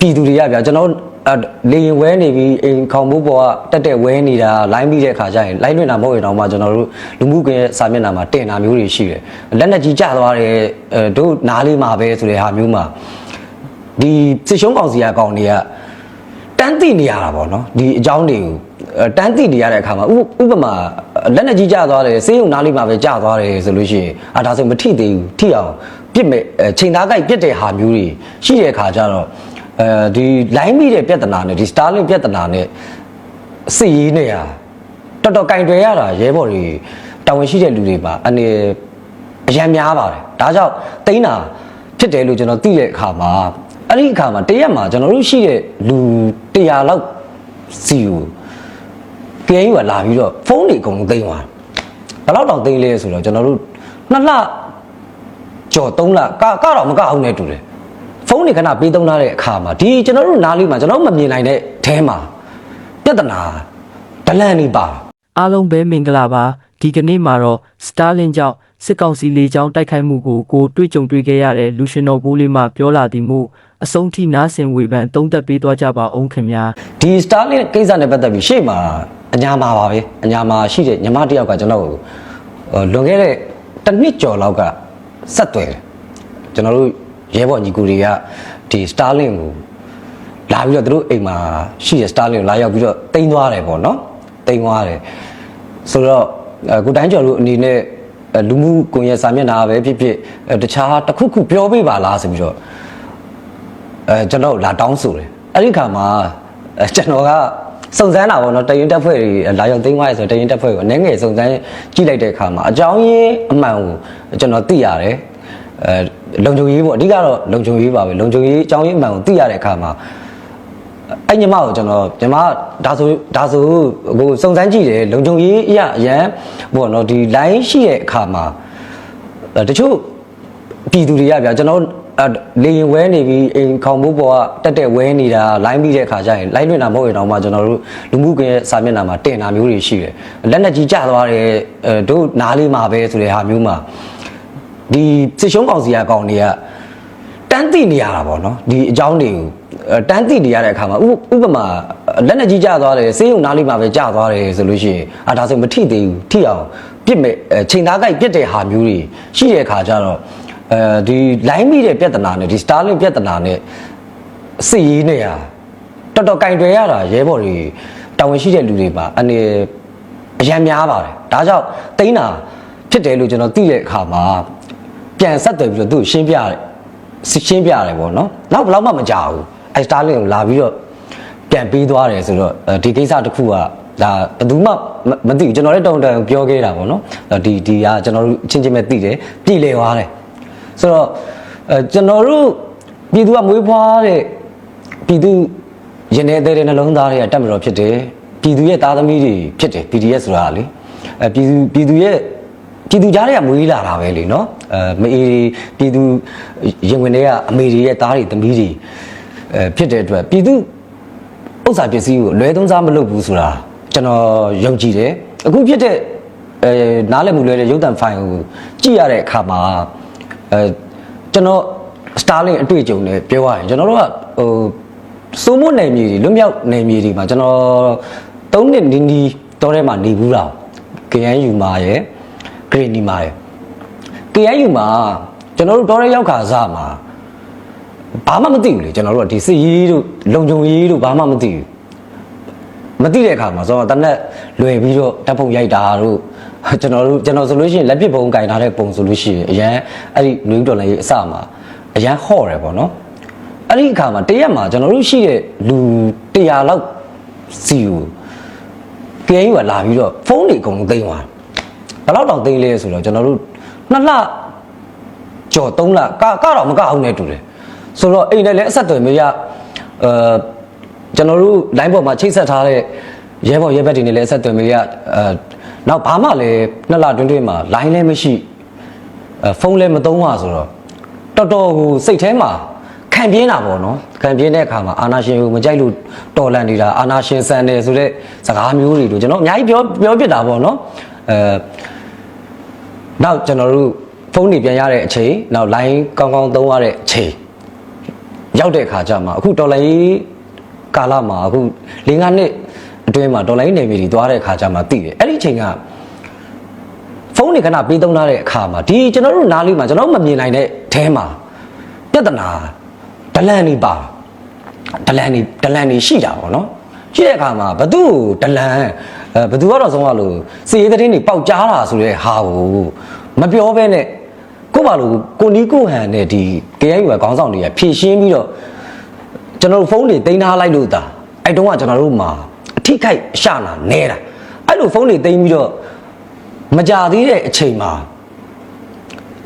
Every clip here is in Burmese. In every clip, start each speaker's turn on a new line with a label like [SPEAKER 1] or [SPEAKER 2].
[SPEAKER 1] ပြည်သူတွေကဗျာကျွန်တော်အဲ့လေရင်ဝဲနေပြီးအိမ်ခေါင်မိုးပေါ်ကတက်တက်ဝဲနေတာလိုင်းပြီးတဲ့ခါကျရင်လိုင်းလွင်တာမဟုတ်ရင်တော့မှကျွန်တော်တို့လူမှုကွန်ရက်စာမျက်နှာမှာတင်တာမျိုးတွေရှိတယ်လက်နဲ့ကြီးကျသွားတယ်အဲတို့နားလေးမှာပဲဆိုတဲ့ဟာမျိုးမှာဒီစစ်ရှုံးကောင်စီကကောင်တွေကတန်းသိနေရတာပေါ့နော်ဒီအကြောင်းတွေကိုအဲတန်းသိနေရတဲ့အခါမှာဥဥပမာလက်နဲ့ကြီးကျသွားတယ်စေးရုံနားလေးမှာပဲကျသွားတယ်ဆိုလို့ရှိရင်အာဒါဆိုမထိသေးဘူးထိအောင်ပြစ်မဲ့အဲချိန်သားကြိုက်ပြစ်တဲ့ဟာမျိုးတွေရှိတဲ့အခါကျတော့ အဲဒီ line မိတဲ့ပြဿနာနဲ့ဒီ Starlink ပြဿနာနဲ့စစ်ရေးနဲ့ဟာတော်တော်ကင်တွယ်ရတာရဲဘော်တွေတာဝန်ရှိတဲ့လူတွေပါအနေအရန်များပါတယ်ဒါကြောင့်တိန်းတာဖြစ်တယ်လို့ကျွန်တော်သိတဲ့အခါမှာအဲ့ဒီအခါမှာတရက်မှာကျွန်တော်တို့ရှိတဲ့လူ100လောက်စီကို KNU ကလာပြီးတော့ဖုန်းတွေအကုန်လုံးသိမ်းသွားဘယ်လောက်တောင်သိမ်းလဲဆိုတော့ကျွန်တော်တို့နှစ်လကြော်3လကကတော့မကအောင်နဲ့တူတယ် ဖုန်းတွေခဏပေးသုံးထားတဲ့အခါမှာဒီကျွန်တော်တို့နားလေးမှာကျွန်တော်တို့မမြင်နိုင်တဲ့အဲမှာပြဿနာဒလန်နေပါ
[SPEAKER 2] အားလုံးပဲမင်္ဂလာပါဒီကနေ့မှာတော့ Starlink ကြောင့်စစ်ကောင်စီလေကြောင်းတိုက်ခိုက်မှုကိုကိုတွေ့ကြုံတွေ့ခဲ့ရတဲ့လူရှင်တော်ဘိုးလေးမှပြောလာသည်မို့အဆုံးထိနားဆင်ဝေဖန်သုံးသပ်ပေးသွားကြပါအောင်ခင်ဗျာ
[SPEAKER 1] ဒီ Starlink ကိစ္စနဲ့ပတ်သက်ပြီးရှေ့မှာအညာမှာပါပဲအညာမှာရှိတဲ့ညီမတစ်ယောက်ကကျွန်တော်ကိုဟိုလွန်ခဲ့တဲ့တစ်နှစ်ကျော်လောက်ကဆက်သွယ်တယ်ကျွန်တော်တို့ ရဲဘော်ညီကူတွေကဒီ Starlink ကိုလာပြီးတော့သူတို့အိမ်မှာရှိတဲ့ Starlink ကိုလာရောက်ပြီးတော့တင်သွားတယ်ပေါ့နော်တင်သွားတယ်ဆိုတော့အဲကိုတိုင်းကျော်တို့အနေနဲ့အဲလူမှုကွန်ရက်စာမျက်နှာပဲဖြစ်ဖြစ်အဲတခြားတစ်ခုခုပြောပေးပါလားဆိုပြီးတော့အဲကျွန်တော်လာတောင်းဆိုတယ်အဲ့ဒီခါမှာအဲကျွန်တော်ကစုံစမ်းတာပေါ့နော်တရင်တက်ဖွဲ့တွေလာရောက်သိမ်းသွားရဆိုတရင်တက်ဖွဲ့ကိုအနေငယ်စုံစမ်းကြည့်လိုက်တဲ့အခါမှာအကြောင်းရင်းအမှန်ကိုကျွန်တော်သိရတယ်အဲ လုံခြုံရေးပေါ့အဓိကတော့လုံခြုံရေးပါပဲလုံခြုံရေးအကြောင်းရင်းအမှန်ကိုသိရတဲ့အခါမှာအဲ့ညီမကိုကျွန်တော်ညီမဒါဆိုဒါဆိုဟိုစုံစမ်းကြည့်တယ်လုံခြုံရေးအရာအရန်ပေါ့နော်ဒီ line ရှိတဲ့အခါမှာအဲတချို့ပြည်သူတွေကဗျာကျွန်တော်အဲ့လေရင်ဝဲနေပြီးအိမ်ခေါင်မိုးပေါ်ကတက်တက်ဝဲနေတာလိုင်းပြီးတဲ့ခါကျရင်လိုင်းလွင်တာမဟုတ်ရင်တော့မှကျွန်တော်တို့လူမှုကွန်ရက်စာမျက်နှာမှာတင်တာမျိုးတွေရှိတယ်လက်နဲ့ကြီးကျသွားတယ်အဲတို့နားလေးမှာပဲဆိုတဲ့ဟာမျိုးမှာ ဒီစစ်ရှုံးကောင်စီကကောင်တွေကတန်းသိနေရတာပေါ့နော်ဒီအကြောင်းတွေကိုအဲတန်းသိနေရတဲ့အခါမှာဥဥပမာလက်နဲ့ကြီးကျသွားတယ်စေးရုံနားလေးမှာပဲကျသွားတယ်ဆိုလို့ရှိရင်အာဒါဆိုမထိသေးဘူးထိအောင်ပြစ်မဲ့အဲချိန်သားကြိုက်ပြစ်တဲ့ဟာမျိုးတွေရှိတဲ့အခါကျတော့အဲဒီ line မိတဲ့ပြဿနာနဲ့ဒီ Starlink ပြဿနာနဲ့စစ်ရေးနဲ့ဟာတော်တော်ကင်တွယ်ရတာရဲဘော်တွေတာဝန်ရှိတဲ့လူတွေပါအနေအရန်များပါတယ်ဒါကြောင့်တိန်းတာဖြစ်တယ်လို့ကျွန်တော်သိတဲ့အခါမှာ ပြန်ဆက်သွယ်ပြီးတော့သူ့ကိုရှင်းပြတယ်ရှင်းပြတယ်ပေါ့နော်နောက်ဘယ်တော့မှမကြောက်ဘူးအဲ Starlink ကိုလာပြီးတော့ပြန်ပေးသွားတယ်ဆိုတော့အဲဒီကိစ္စတစ်ခုကဒါဘယ်သူမှမသိဘူးကျွန်တော်လည်းတုံတန်ပြောခဲ့တာပေါ့နော်ဒီဒီကကျွန်တော်တို့ချင်းချင်းပဲသိတယ်ပြည်လေသွားတယ်ဆိုတော့အဲကျွန်တော်တို့ပြည်သူကမွေးဖွားတဲ့ပြည်သူရင်ထဲတဲ့နှလုံးသားတွေကတက်မတော်ဖြစ်တယ်ပြည်သူရဲ့သားသမီးတွေဖြစ်တယ် PDF ဆိုတာလေအဲပြည်သူပြည်သူရဲ့ ပြည်သူကြားတွေကမွေးလာတာပဲလေနော်အဲမအေးပြည်သူရင်ဝင်တွေကအမေတွေရဲ့သားတွေသမီးတွေအဲဖြစ်တဲ့အတွက်ပြည်သူဥစ္စာပစ္စည်းကိုလွဲသုံးစားမလုပ်ဘူးဆိုတာကျွန်တော်ယုံကြည်တယ်အခုဖြစ်တဲ့အဲနားလည်မှုလွဲတဲ့ရုပ်သံဖိုင်ကိုကြည့်ရတဲ့အခါမှာအဲကျွန်တော် Starlink အတွေ့အကြုံနဲ့ပြောရရင်ကျွန်တော်တို့ကဟိုစိုးမိုးနယ်မြေတွေလွတ်မြောက်နယ်မြေတွေမှာကျွန်တော်၃နှစ်နီးနီးတောထဲမှာနေဘူးတာ KNU မှာရယ် Green မှာရယ် KNU မှာကျွန်တော်တို့တောထဲရောက်ခါစားမှာဘာမှမသိဘူးလေကျွန်တော်တို့ကဒီစစ်ရေးတို့လုံခြုံရေးတို့ဘာမှမသိဘူးမသိတဲ့အခါမှာဆိုတော့တနက်လွယ်ပြီးတော့တပ်ပုံရိုက်တာတို့ကျွန်တော်တို့ကျွန်တော်ဆိုလို့ရှိရင်လက်ပစ်ပုံကင်ထားတဲ့ပုံဆိုလို့ရှိရင်အရန်အဲ့ဒီလူဒေါ်လာရေးအစမှာအရန်ဟော့တယ်ပေါ့နော်အဲ့ဒီအခါမှာတရက်မှာကျွန်တော်တို့ရှိတဲ့လူ100လောက်စီကို KNU ကလာပြီးတော့ဖုန်းတွေအကုန်လုံးသိမ်းသွား ဘယ်လောက်တောင်သိမ်းလဲဆိုတော့ကျွန်တော်တို့နှစ်လကြော်3လကကတော့မကအောင်နဲ့တူတယ်ဆိုတော့အိမ်နဲ့လည်းအဆက်အသွယ်မရအဲကျွန်တော်တို့ line ပေါ်မှာချိတ်ဆက်ထားတဲ့ရဲဘော်ရဲဘက်တွေနဲ့လည်းအဆက်အသွယ်မရအဲနောက်ဘာမှလည်းနှစ်လတွင်းတွင်းမှာ line လည်းမရှိအဲဖုန်းလည်းမသုံးပါဆိုတော့တော်တော်ကိုစိတ်ထဲမှာခံပြင်းတာပေါ့နော်ခံပြင်းတဲ့အခါမှာအာနာရှင်ကိုမကြိုက်လို့တော်လန့်နေတာအာနာရှင်ဆန်တယ်ဆိုတဲ့စကားမျိုးတွေတို့ကျွန်တော်အများကြီးပြောပြောပြတာပေါ့နော်အဲ နောက်ကျွန်တော်တို့ဖုန်းတွေပြန်ရတဲ့အချိန်နောက် line ကောင်းကောင်းသုံးရတဲ့အချိန်ရောက်တဲ့ခါကျမှအခုတော်လိုင်းကာလမှာအခု၄၅နှစ်အတွင်းမှာတော်လိုင်းနေမီတွေသွားတဲ့ခါကျမှသိတယ်အဲ့ဒီအချိန်ကဖုန်းတွေခဏပေးသုံးထားတဲ့အခါမှာဒီကျွန်တော်တို့နားလေးမှာကျွန်တော်မမြင်နိုင်တဲ့အဲမှာပြဿနာဒလန်နေပါဒလန်နေဒလန်နေရှိတာပေါ့နော်ရှိတဲ့အခါမှာဘသူ့ဒလန် အဲဘသူကတော့ဆုံးရလို့စီရေးသတင်းတွေပေါက်ကြားတာဆိုတဲ့ဟာကိုမပြောဘဲနဲ့ကို့ဘာလို့ကိုနီးကိုဟန်နဲ့ဒီ KNU ကခေါင်းဆောင်တွေကဖြည့်ရှင်းပြီးတော့ကျွန်တော်တို့ဖုန်းတွေတင်ထားလိုက်လို့ဒါအဲ့တုန်းကကျွန်တော်တို့မှာအထိခိုက်အရှနာနေတာအဲ့လိုဖုန်းတွေတင်ပြီးတော့မကြသေးတဲ့အချိန်မှာ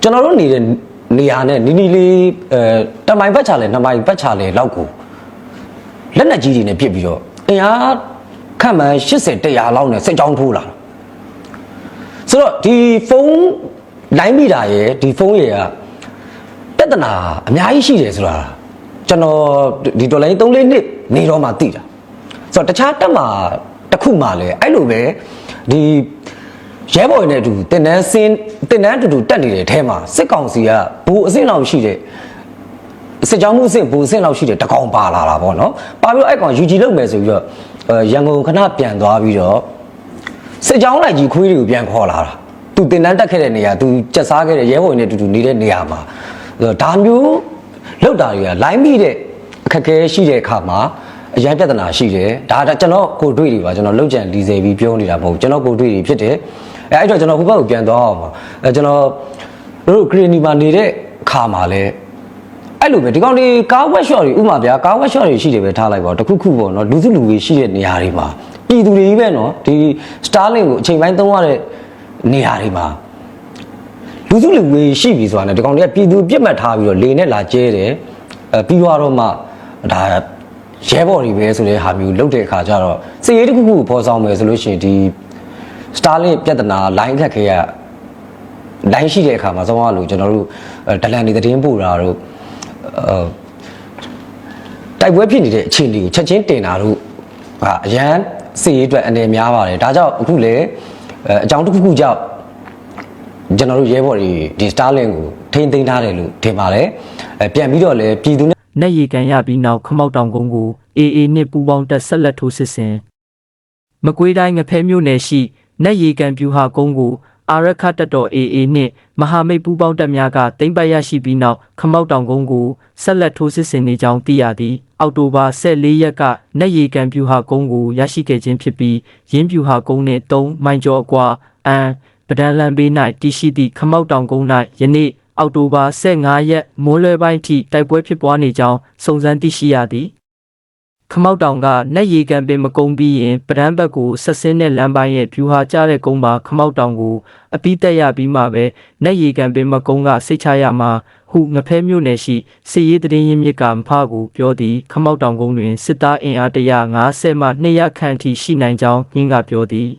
[SPEAKER 1] ကျွန်တော်တို့နေတဲ့နေရာနဲ့နီနီလေးအဲတမိုင်ပတ်ချလဲနှစ်မိုင်ပတ်ချလဲလောက်ကိုလက်နက်ကြီးတွေနဲ့ပစ်ပြီးတော့အင်အား ခန့်မှန်း80 100လောက်နဲ့စိတ်ကြောင်းထိုးလာတာဆိုတော့ဒီဖုန်းလိုင်းမိတာရယ်ဒီဖုန်းရယ်ကပြဿနာအများကြီးရှိတယ်ဆိုတာကျွန်တော်ဒီဒေါ်လာ3 4နှစ်နေတော့မှသိတာဆိုတော့တခြားတက်မှာတစ်ခုမှလည်းအဲ့လိုပဲဒီရဲဘော်တွေနဲ့အတူတင်တန်းစင်းတင်တန်းအတူတူတက်နေတဲ့အထဲမှာစစ်ကောင်စီကဘူအဆင့်လောက်ရှိတဲ့စစ်ကြောင်းမှုအဆင့်ဘူအဆင့်လောက်ရှိတဲ့တကောင်ပါလာတာပေါ့နော်ပါပြီးတော့အဲ့ကောင် UG လုပ်မယ်ဆိုပြီးတော့အဲ ရန်ကုန်ခဏပြန်သွားပြီးတော့စစ်ကြောင်းလိုက်ကြီးခွေးတွေကိုပြန်ခေါ်လာတာသူတင်တန်းတက်ခဲ့တဲ့နေရာသူကြက်စားခဲ့တဲ့ရဲဘော်တွေနဲ့အတူတူနေတဲ့နေရာမှာဒါမျိုးလောက်တာတွေကလိုင်းမိတဲ့အခက်အခဲရှိတဲ့အခါမှာအရန်ပြဿနာရှိတယ်ဒါဒါကျွန်တော်ကိုတွေ့တွေပါကျွန်တော်လောက်ကြံဒီစေပြီးပြောနေတာမဟုတ်ဘူးကျွန်တော်ကိုတွေ့တွေဖြစ်တယ်အဲအဲ့တော့ကျွန်တော်ဟိုဘက်ကိုပြန်သွားအောင်ပါအဲကျွန်တော်တို့ဂရီနီမှာနေတဲ့ခါမှာလဲ အဲ့လိုပဲဒီကောင်ဒီကားဝက်ရှော့တွေဥမာဗျာကားဝက်ရှော့တွေရှိတယ်ပဲထားလိုက်ပါတခုခုပေါ့နော်လူစုလူဝေးရှိတဲ့နေရာတွေမှာပြည်သူတွေကြီးပဲနော်ဒီ Starlink ကိုအချိန်ပိုင်းသုံးရတဲ့နေရာတွေမှာလူစုလူဝေးရှိပြီဆိုတာနဲ့ဒီကောင်တွေကပြည်သူပြစ်မှတ်ထားပြီးတော့လေနဲ့လာကျဲတယ်အဲပြီးသွားတော့မှဒါရဲဘော်တွေပဲဆိုတဲ့ဟာမျိုးလုပ်တဲ့အခါကျတော့စီရေးတစ်ခုခုကိုပေါ်ဆောင်မယ်ဆိုလို့ရှိရင်ဒီ Starlink ပြဿနာ line ခက်ခဲရ line ရှိတဲ့အခါမှာဆုံးသွားလို့ကျွန်တော်တို့အဲဒလန်တွေသတင်းပို့တာတို့အဲ တိုက်ပွဲဖြစ်နေတဲ့အခြေအနေကိုချက်ချင်းတင်တာတို့ဟာအရန်စီရေးအတွက်အနေများပါတယ်ဒါကြောင့်အခုလေအဲအကြောင်းတစ်ခုခုကြောင့်ကျွန်တော်တို့ရဲဘော်တွေဒီ Starlink ကိုထိန်းသိမ်းထားတယ်လို့ထင်ပါတယ်အဲပြန်ပြီးတော့လည်းပြည်သူနဲ့
[SPEAKER 2] နက်ရီကန်ရပြီးနောက်ခမောက်တောင်ကုန်းကို AA နှင့်ပူးပေါင်းတပ်ဆက်လက်ထိုးစစ်ဆင်မကွေးတိုင်းငဖဲမြို့နယ်ရှိနက်ရီကန်ပြူဟာကုန်းကို အာရခတပ်တော် AA နှင့်မဟာမိတ်ပူးပေါင်းတပ်များကတင်ပတ်ရရှိပြီးနောက်ခမောက်တောင်ကုန်းကိုဆက်လက်ထိုးစစ်ဆင်နေကြောင်းသိရသည်အောက်တိုဘာ14ရက်ကနက်ရီကန်ပြူဟာကုန်းကိုရရှိခဲ့ခြင်းဖြစ်ပြီးရင်းပြူဟာကုန်းနှင့်3မိုင်ကျော်အကွာအန်ပဒန်လန်ဘေး၌တည်ရှိသည့်ခမောက်တောင်ကုန်း၌ယနေ့အောက်တိုဘာ15ရက်မိုးလွယ်ပိုင်းထိတိုက်ပွဲဖြစ်ပွားနေကြောင်းစုံစမ်းသိရှိရသည် ခမောက်တောင်ကနက်ရီကန်ပင်မကုန်းပြီးရင်ပဒန်းဘက်ကိုဆက်စင်းတဲ့လမ်းပိုင်းရဲ့ဖြူဟာကျတဲ့ကုန်းပါခမောက်တောင်ကိုအပိတက်ရပြီးမှပဲနက်ရီကန်ပင်မကုန်းကစိတ်ချရမှာဟုငဖဲမြို့နယ်ရှိစစ်ရေးတရင်ရင်းမြစ်ကမဖကိုပြောသည်ခမောက်တောင်ကုန်းတွင်စစ်သားအင်အား150မှ200ခန့်ထိရှိနိုင်ကြောင်းညင်းကပြောသည်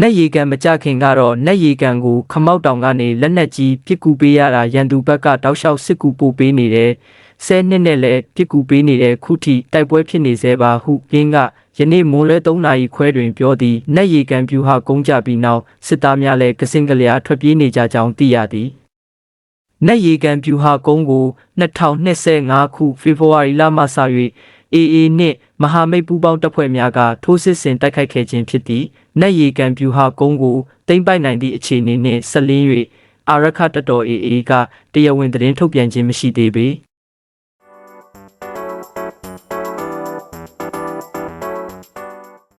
[SPEAKER 2] နက်ရီကန်မကြခင်ကတော့နက်ရီကန်ကိုခမောက်တောင်ကနေလက်နက်ကြီးပစ်ကူပေးရတာရန်သူဘက်ကတောက်လျှောက်စစ်ကူပို့ပေးနေတယ်။ ဆဲနှစ်နဲ့လည်းပစ်ကူပေးနေတဲ့ခုထိတိုက်ပွဲဖြစ်နေသေးပါဟုရင်းကယနေ့မိုးလဲ3နာရီခွဲတွင်ပြောသည်နက်ရီကန်ပြူဟာကုန်းကြပြီးနောက်စစ်သားများလည်းကစင်ကလျာထွက်ပြေးနေကြကြောင်းသိရသည်။နက်ရီကန်ပြူဟာကုန်းကို2025ခုဖေဖော်ဝါရီလမှစ၍ AA နှင့်မဟာမိတ်ပူးပေါင်းတပ်ဖွဲ့များကထိုးစစ်ဆင်တိုက်ခိုက်ခဲ့ခြင်းဖြစ်သည့်နက်ရီကန်ပြူဟာကုန်းကိုတိမ့်ပိုက်နိုင်သည့်အခြေအနေနှင့်ဆက်လင်း၍အာရခတပ်တော် AA ကတရားဝင်သတင်းထုတ်ပြန်ခြင်းမရှိသေးပေ။